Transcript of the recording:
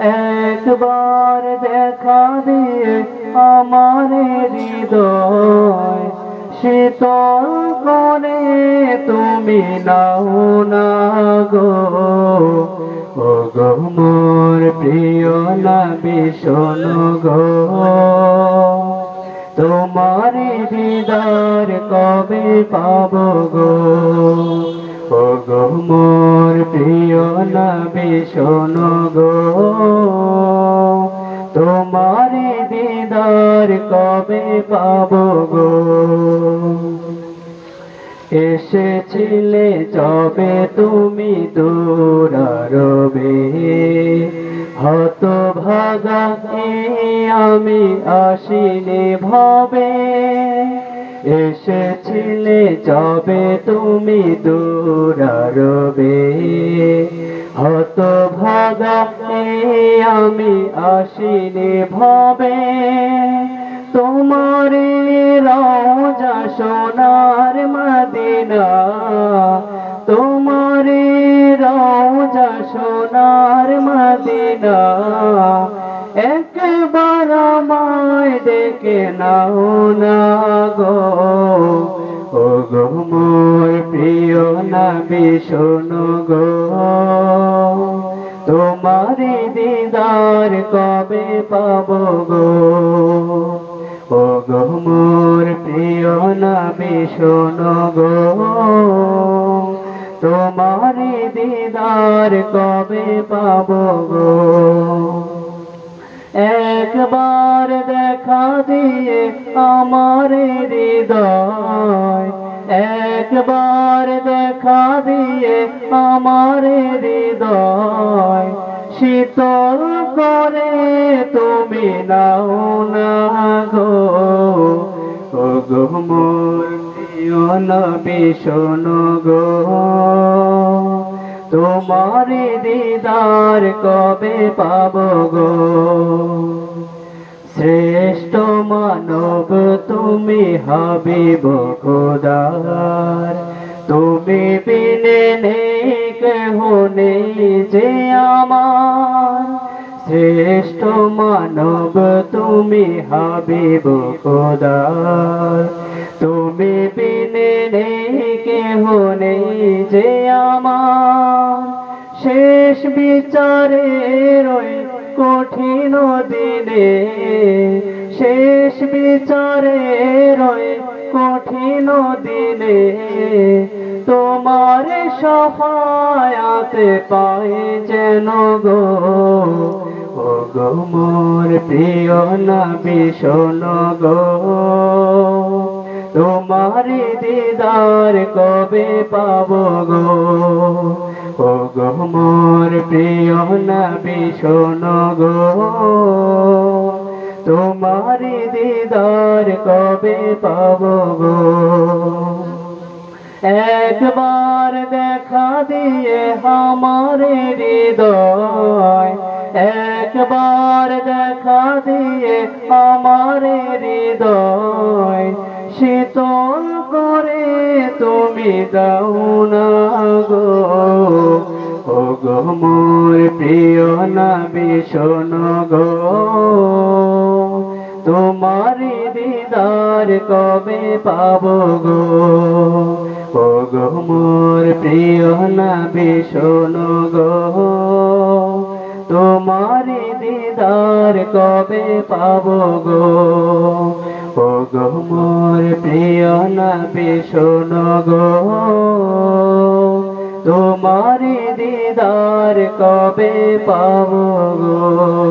একবার দেখা দিয়ে আমার হৃদয় শীতল করে তুমি নাও না গো। ও গো মোর প্রিয় নবী শোনো গো। তোমার দিদার কবে পাব গো? ও গো মোর প্রিয় নবী শোনো গো। দিদার কবে পাব গো? এসেছিলে যবে তুমি দূরারবে হত ভাগা আমি আসিনি ভবে? এসেছিলে যবে তুমি দূরারবে হত ভাগা আমি আসিনি ভবে? রওজা সোনার মদিনা। তোমার রওজা সোনার মদিনা। একবার আমায় ডেকে নাও না গো। ও গো মোর প্রিয় নবী, শোনো গো। তোমার দিদার কবে পাবো গো? ও প্রিয় নবী শোনো গো। তোমার দিদার কবে পাবো গো? একবার দেখা দিয়ে আমার হৃদয়, একবার দেখা দিয়ে আমার হৃদয়। শীতল করে তুমি নাও না। গো মোর গো। তোমার দিদার কবে পাব গো? শ্রেষ্ঠ মানব তুমি হাবিব খোদার তুমি বিনে নেই, কেহ নেই যে আমার। শ্রেষ্ঠ মানব তুমি হাবিব খোদার তুমি বিনে নেই, কেহ নেই যে আমার। শেষ বিচারে ওই কঠিন দিনে। শেষ বিচারে ওই কঠিন দিনে। তোমার সফায়াতে পায়ে যেন গো। গো মোর প্রিয় নবী শোনো গো। তোমার দিদার কবে পাবো গো? ও গো মোর প্রিয় নবী শোনো গো। তোমার দিদার কবে পাবো গো? একবার দেখা দিয়ে আমার হৃদয় একবার দেখা দিয়ে আমার হৃদয় শীতল করে তুমি দাও না গো। ও গো মোর প্রিয় নবী শোনো গো। তোমার দিদার কবে পাব গো? ও গো মোর প্রিয় নবী শোনো গো। তোমার দিদার কবে পাব গো? ও গো মোর প্রিয় না শোনো গো। তোমার দিদার কবে পাব গো?